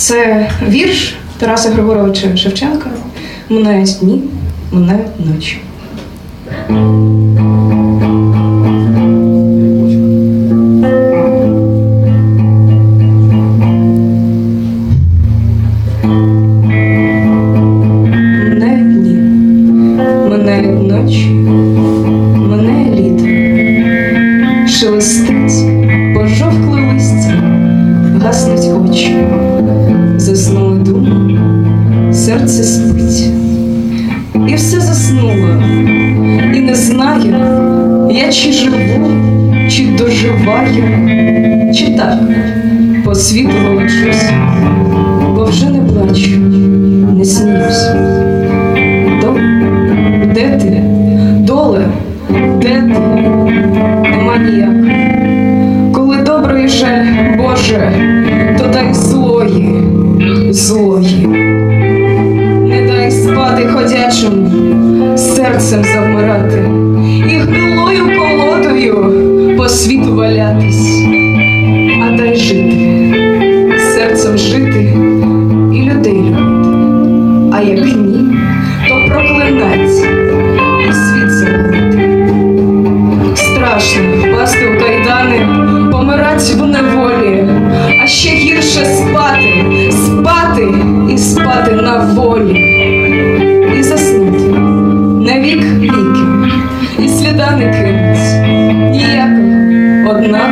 Це вірш Тараса Григоровича Шевченка. Минають дні, минають ночі. Шелестить, пожовкле листя, гаснуть очі, заснули думи, серце спить, і все заснуло, і не знаю, я чи живу, чи доживаю, чи так по світу волочусь, бо вже не плачу, не сміюсь. Дом, де ти? Доле, де ти? Спати серцем завмирати і гнилою колодою по світу валятись, а дай жити, серцем жити і людей любити. А як ні, то проклинать і світ забути. Страшно впасти у кайдани, помирать в неволі, а ще гірше спати, спати і спати на волі, на вік віків, і сліда не кинуть, ніяких однаково,